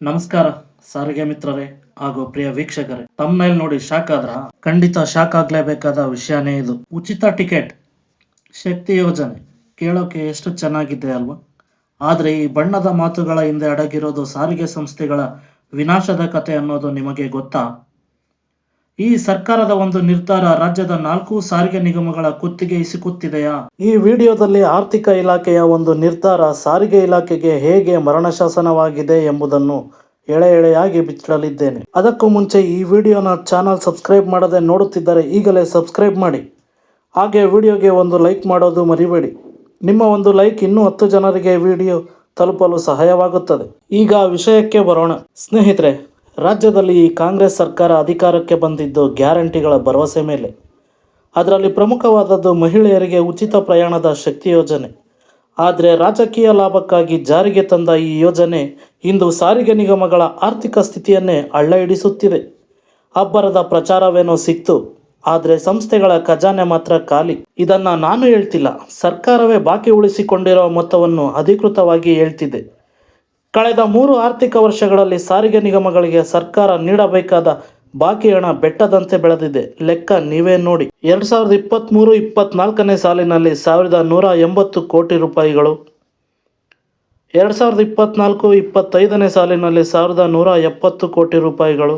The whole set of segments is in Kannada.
ನಮಸ್ಕಾರ, ಸಾರಿಗೆ ಮಿತ್ರರೇ ಹಾಗೂ ಪ್ರಿಯ ವೀಕ್ಷಕರೇ. ತಮ್ಮನೇಲಿ ನೋಡಿ ಶಾಕ್ ಆದ್ರ ಖಂಡಿತ ಶಾಕ್ ಆಗ್ಲೇಬೇಕಾದ ವಿಷಯನೇ ಇದು. ಉಚಿತ ಟಿಕೆಟ್, ಶಕ್ತಿ ಯೋಜನೆ ಕೇಳೋಕೆ ಎಷ್ಟು ಚೆನ್ನಾಗಿದೆ ಅಲ್ವಾ? ಆದರೆ ಈ ಬಣ್ಣದ ಮಾತುಗಳ ಹಿಂದೆ ಅಡಗಿರೋದು ಸಾರಿಗೆ ಸಂಸ್ಥೆಗಳ ವಿನಾಶದ ಕತೆ ಅನ್ನೋದು ನಿಮಗೆ ಗೊತ್ತಾ? ಈ ಸರ್ಕಾರದ ಒಂದು ನಿರ್ಧಾರ ರಾಜ್ಯದ ನಾಲ್ಕು ಸಾರಿಗೆ ನಿಗಮಗಳ ಕುತ್ತಿಗೆ ಇಸಿಕುತ್ತಿದೆಯಾ? ಈ ವಿಡಿಯೋದಲ್ಲಿ ಆರ್ಥಿಕ ಇಲಾಖೆಯ ಒಂದು ನಿರ್ಧಾರ ಸಾರಿಗೆ ಇಲಾಖೆಗೆ ಹೇಗೆ ಮರಣಶಾಸನವಾಗಿದೆ ಎಂಬುದನ್ನು ಎಳೆ ಎಳೆಯಾಗಿ ಬಿಚ್ಚಿಡಲಿದ್ದೇನೆ ಅದಕ್ಕೂ ಮುಂಚೆ ಈ ವಿಡಿಯೋನ ಚಾನಲ್ ಸಬ್ಸ್ಕ್ರೈಬ್ ಮಾಡದೆ ನೋಡುತ್ತಿದ್ದರೆ ಈಗಲೇ ಸಬ್ಸ್ಕ್ರೈಬ್ ಮಾಡಿ. ಹಾಗೆ ವಿಡಿಯೋಗೆ ಒಂದು ಲೈಕ್ ಮಾಡೋದು ಮರಿಬೇಡಿ. ನಿಮ್ಮ ಒಂದು ಲೈಕ್ ಇನ್ನೂ ಹತ್ತು ಜನರಿಗೆ ವಿಡಿಯೋ ತಲುಪಲು ಸಹಾಯವಾಗುತ್ತದೆ. ಈಗ ವಿಷಯಕ್ಕೆ ಬರೋಣ. ಸ್ನೇಹಿತರೆ ರಾಜ್ಯದಲ್ಲಿ ಈ ಕಾಂಗ್ರೆಸ್ ಸರ್ಕಾರ ಅಧಿಕಾರಕ್ಕೆ ಬಂದಿದ್ದು ಗ್ಯಾರಂಟಿಗಳ ಭರವಸೆ ಮೇಲೆ. ಅದರಲ್ಲಿ ಪ್ರಮುಖವಾದದ್ದು ಮಹಿಳೆಯರಿಗೆ ಉಚಿತ ಪ್ರಯಾಣದ ಶಕ್ತಿ ಯೋಜನೆ. ಆದರೆ ರಾಜಕೀಯ ಲಾಭಕ್ಕಾಗಿ ಜಾರಿಗೆ ತಂದ ಈ ಯೋಜನೆ ಇಂದು ಸಾರಿಗೆ ನಿಗಮಗಳ ಆರ್ಥಿಕ ಸ್ಥಿತಿಯನ್ನೇ ಅಳ್ಳ ಹಿಡಿಸುತ್ತಿದೆ ಅಬ್ಬರದ ಪ್ರಚಾರವೇನೋ ಸಿಕ್ತು. ಆದರೆ ಸಂಸ್ಥೆಗಳ ಖಜಾನೆ ಮಾತ್ರ ಖಾಲಿ. ಇದನ್ನು ನಾನು ಹೇಳ್ತಿಲ್ಲ. ಸರ್ಕಾರವೇ ಬಾಕಿ ಉಳಿಸಿಕೊಂಡಿರೋ ಮೊತ್ತವನ್ನು ಅಧಿಕೃತವಾಗಿ ಹೇಳ್ತಿದೆ. ಕಳೆದ ಮೂರು ಆರ್ಥಿಕ ವರ್ಷಗಳಲ್ಲಿ ಸಾರಿಗೆ ನಿಗಮಗಳಿಗೆ ಸರ್ಕಾರ ನೀಡಬೇಕಾದ ಬಾಕಿ ಹಣ ಬೆಟ್ಟದಂತೆ ಬೆಳೆದಿದೆ. ಲೆಕ್ಕ ನೀವೇ ನೋಡಿ. ಎರಡು ಸಾವಿರದ ಇಪ್ಪತ್ತ್ಮೂರು ಇಪ್ಪತ್ನಾಲ್ಕನೇ ಸಾಲಿನಲ್ಲಿ ಸಾವಿರದ ನೂರ ಎಂಬತ್ತು ಕೋಟಿ ರೂಪಾಯಿಗಳು. ಎರಡು ಸಾವಿರದ ಇಪ್ಪತ್ತ್ನಾಲ್ಕು ಇಪ್ಪತ್ತೈದನೇ ಸಾಲಿನಲ್ಲಿ ಸಾವಿರದ ನೂರ ಎಪ್ಪತ್ತು ಕೋಟಿ ರೂಪಾಯಿಗಳು.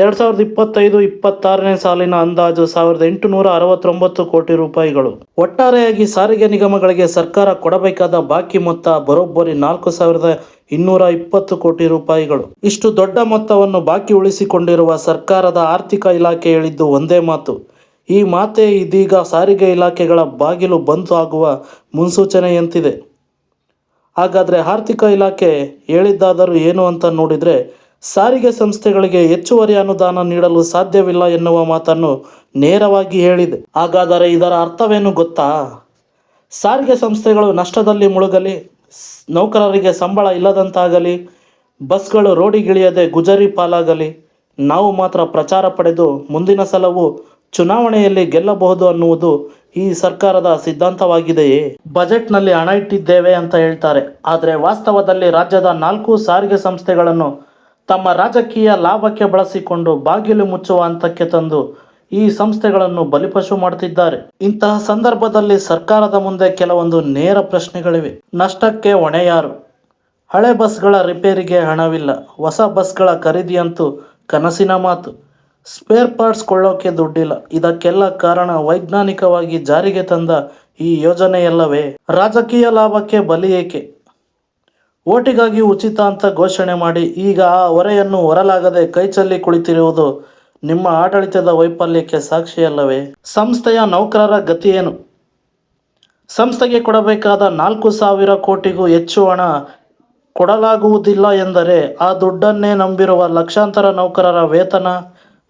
ಎರಡು ಸಾವಿರದ ಇಪ್ಪತ್ತೈದು, ಇಪ್ಪತ್ತಾರನೇ ಸಾಲಿನ ಅಂದಾಜು ಸಾವಿರದ ಎಂಟುನೂರ ಅರವತ್ತೊಂಬತ್ತು ಕೋಟಿ ರೂಪಾಯಿಗಳು. ಒಟ್ಟಾರೆಯಾಗಿ ಸಾರಿಗೆ ನಿಗಮಗಳಿಗೆ ಸರ್ಕಾರ ಕೊಡಬೇಕಾದ ಬಾಕಿ ಮೊತ್ತ ಬರೋಬ್ಬರಿ ನಾಲ್ಕು ಸಾವಿರದ ಇನ್ನೂರ ಇಪ್ಪತ್ತು ಕೋಟಿ ರೂಪಾಯಿಗಳು. ಇಷ್ಟು ದೊಡ್ಡ ಮೊತ್ತವನ್ನು ಬಾಕಿ ಉಳಿಸಿಕೊಂಡಿರುವ ಸರ್ಕಾರದ ಆರ್ಥಿಕ ಇಲಾಖೆ ಹೇಳಿದ್ದು ಒಂದೇ ಮಾತು. ಈ ಮಾತೆ ಇದೀಗ ಸಾರಿಗೆ ಇಲಾಖೆಗಳ ಬಾಗಿಲು ಬಂದು ಆಗುವ ಮುನ್ಸೂಚನೆಯಂತಿದೆ. ಹಾಗಾದರೆ ಆರ್ಥಿಕ ಇಲಾಖೆ ಹೇಳಿದ್ದಾದರೂ ಏನು ಅಂತ ನೋಡಿದರೆ ಸಾರಿಗೆ ಸಂಸ್ಥೆಗಳಿಗೆ ಹೆಚ್ಚುವರಿ ಅನುದಾನ ನೀಡಲು ಸಾಧ್ಯವಿಲ್ಲ ಎನ್ನುವ ಮಾತನ್ನು ನೇರವಾಗಿ ಹೇಳಿದೆ. ಹಾಗಾದರೆ ಇದರ ಅರ್ಥವೇನು ಗೊತ್ತಾ? ಸಾರಿಗೆ ಸಂಸ್ಥೆಗಳು ನಷ್ಟದಲ್ಲಿ ಮುಳುಗಲಿ, ನೌಕರರಿಗೆ ಸಂಬಳ ಇಲ್ಲದಂತಾಗಲಿ, ಬಸ್ಗಳು ರೋಡಿಗಿಳಿಯದೆ ಗುಜರಿ ಪಾಲಾಗಲಿ, ನಾವು ಮಾತ್ರ ಪ್ರಚಾರ ಪಡೆದು ಮುಂದಿನ ಸಲವು ಚುನಾವಣೆಯಲ್ಲಿ ಗೆಲ್ಲಬಹುದು ಅನ್ನುವುದು ಈ ಸರ್ಕಾರದ ಸಿದ್ಧಾಂತವಾಗಿದೆಯೇ? ಬಜೆಟ್ನಲ್ಲಿ ಹಣ ಇಟ್ಟಿದ್ದೇವೆ ಅಂತ ಹೇಳ್ತಾರೆ. ಆದರೆ ವಾಸ್ತವದಲ್ಲಿ ರಾಜ್ಯದ ನಾಲ್ಕು ಸಾರಿಗೆ ಸಂಸ್ಥೆಗಳನ್ನು ತಮ್ಮ ರಾಜಕೀಯ ಲಾಭಕ್ಕೆ ಬಳಸಿಕೊಂಡು ಬಾಗಿಲು ಮುಚ್ಚುವ ಹಂತಕ್ಕೆ ತಂದು ಈ ಸಂಸ್ಥೆಗಳನ್ನು ಬಲಿಪಶು ಮಾಡುತ್ತಿದ್ದಾರೆ. ಇಂತಹ ಸಂದರ್ಭದಲ್ಲಿ ಸರ್ಕಾರದ ಮುಂದೆ ಕೆಲವೊಂದು ನೇರ ಪ್ರಶ್ನೆಗಳಿವೆ. ನಷ್ಟಕ್ಕೆ ಹೊಣೆ ಯಾರು? ಹಳೆ ಬಸ್ಗಳ ರಿಪೇರಿಗೆ ಹಣವಿಲ್ಲ. ಹೊಸ ಬಸ್ಗಳ ಖರೀದಿಯಂತೂ ಕನಸಿನ ಮಾತು. ಸ್ಪೇರ್ ಪಾರ್ಟ್ಸ್ ಕೊಳ್ಳೋಕೆ ದುಡ್ಡಿಲ್ಲ. ಇದಕ್ಕೆಲ್ಲ ಕಾರಣ ವೈಜ್ಞಾನಿಕವಾಗಿ ಜಾರಿಗೆ ತಂದ ಈ ಯೋಜನೆಯಲ್ಲವೇ? ರಾಜಕೀಯ ಲಾಭಕ್ಕೆ ಬಲಿ ಏಕೆ? ಓಟಿಗಾಗಿ ಉಚಿತ ಅಂತ ಘೋಷಣೆ ಮಾಡಿ ಈಗ ಆ ಹೊರೆಯನ್ನು ಹೊರಲಾಗದೆ ಕೈಚಲ್ಲಿ ಕುಳಿತಿರುವುದು ನಿಮ್ಮ ಆಡಳಿತದ ವೈಫಲ್ಯಕ್ಕೆ ಸಾಕ್ಷಿಯಲ್ಲವೇ? ಸಂಸ್ಥೆಯ ನೌಕರರ ಗತಿಯೇನು ಸಂಸ್ಥೆಗೆ ಕೊಡಬೇಕಾದ ನಾಲ್ಕು ಸಾವಿರ ಕೋಟಿಗೂ ಹೆಚ್ಚು ಹಣ ಕೊಡಲಾಗುವುದಿಲ್ಲ ಎಂದರೆ ಆ ದುಡ್ಡನ್ನೇ ನಂಬಿರುವ ಲಕ್ಷಾಂತರ ನೌಕರರ ವೇತನ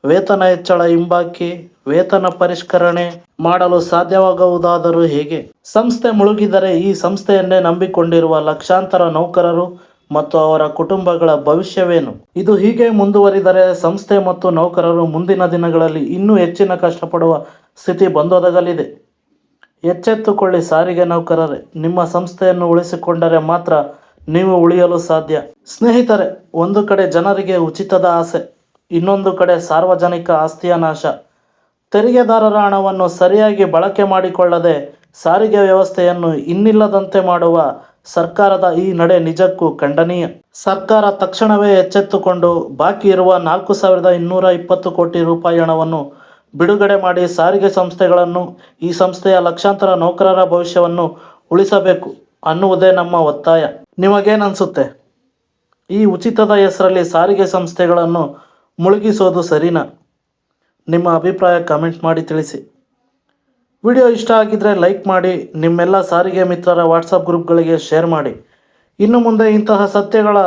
ವೇತನ ಹೆಚ್ಚಳ ಹಿಂಬಾಕಿ ವೇತನ ಪರಿಷ್ಕರಣೆ ಮಾಡಲು ಸಾಧ್ಯವಾಗುವುದಾದರೂ ಹೇಗೆ? ಸಂಸ್ಥೆ ಮುಳುಗಿದರೆ ಈ ಸಂಸ್ಥೆಯನ್ನೇ ನಂಬಿಕೊಂಡಿರುವ ಲಕ್ಷಾಂತರ ನೌಕರರು ಮತ್ತು ಅವರ ಕುಟುಂಬಗಳ ಭವಿಷ್ಯವೇನು? ಇದು ಹೀಗೆ ಮುಂದುವರಿದರೆ ಸಂಸ್ಥೆ ಮತ್ತು ನೌಕರರು ಮುಂದಿನ ದಿನಗಳಲ್ಲಿ ಇನ್ನೂ ಹೆಚ್ಚಿನ ಕಷ್ಟಪಡುವ ಸ್ಥಿತಿ ಬಂದೊದಗಲಿದೆ. ಎಚ್ಚೆತ್ತುಕೊಳ್ಳಿ ಸಾರಿಗೆ ನೌಕರರೇ, ನಿಮ್ಮ ಸಂಸ್ಥೆಯನ್ನು ಉಳಿಸಿಕೊಂಡರೆ ಮಾತ್ರ ನೀವು ಉಳಿಯಲು ಸಾಧ್ಯ. ಸ್ನೇಹಿತರೆ, ಒಂದು ಕಡೆ ಜನರಿಗೆ ಉಚಿತದ ಆಸೆ, ಇನ್ನೊಂದು ಕಡೆ ಸಾರ್ವಜನಿಕ ಆಸ್ತಿಯ ನಾಶ. ತೆರಿಗೆದಾರರ ಹಣವನ್ನು ಸರಿಯಾಗಿ ಬಳಕೆ ಮಾಡಿಕೊಳ್ಳದೆ ಸಾರಿಗೆ ವ್ಯವಸ್ಥೆಯನ್ನು ಇನ್ನಿಲ್ಲದಂತೆ ಮಾಡುವ ಸರ್ಕಾರದ ಈ ನಡೆ ನಿಜಕ್ಕೂ ಖಂಡನೀಯ. ಸರ್ಕಾರ ತಕ್ಷಣವೇ ಎಚ್ಚೆತ್ತುಕೊಂಡು ಬಾಕಿ ಇರುವ ನಾಲ್ಕು ಸಾವಿರದ ಇನ್ನೂರ ಇಪ್ಪತ್ತು ಕೋಟಿ ರೂಪಾಯಿ ಹಣವನ್ನು ಬಿಡುಗಡೆ ಮಾಡಿ ಸಾರಿಗೆ ಸಂಸ್ಥೆಗಳನ್ನು, ಈ ಸಂಸ್ಥೆಯ ಲಕ್ಷಾಂತರ ನೌಕರರ ಭವಿಷ್ಯವನ್ನು ಉಳಿಸಬೇಕು ಅನ್ನುವುದೇ ನಮ್ಮ ಒತ್ತಾಯ. ನಿಮಗೇನನ್ಸುತ್ತೆ? ಈ ಉಚಿತದ ಹೆಸರಲ್ಲಿ ಸಾರಿಗೆ ಸಂಸ್ಥೆಗಳನ್ನು ಮುಳುಗಿಸೋದು ಸರಿನಾ? ನಿಮ್ಮ ಅಭಿಪ್ರಾಯ ಕಮೆಂಟ್ ಮಾಡಿ ತಿಳಿಸಿ. ವಿಡಿಯೋ ಇಷ್ಟ ಆಗಿದ್ದರೆ ಲೈಕ್ ಮಾಡಿ, ನಿಮ್ಮೆಲ್ಲ ಸಾರಿಗೆ ಮಿತ್ರರ ವಾಟ್ಸಪ್ ಗ್ರೂಪ್ಗಳಿಗೆ ಶೇರ್ ಮಾಡಿ. ಇನ್ನು ಮುಂದೆ ಇಂತಹ ಸತ್ಯಗಳ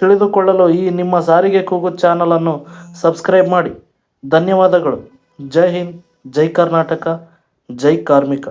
ತಿಳಿದುಕೊಳ್ಳಲು ಈ ನಿಮ್ಮ ಸಾರಿಗೆ ಕೂಗು ಚಾನಲನ್ನು ಸಬ್ಸ್ಕ್ರೈಬ್ ಮಾಡಿ. ಧನ್ಯವಾದಗಳು. ಜೈ ಹಿಂದ್, ಜೈ ಕರ್ನಾಟಕ, ಜೈ ಕಾರ್ಮಿಕ.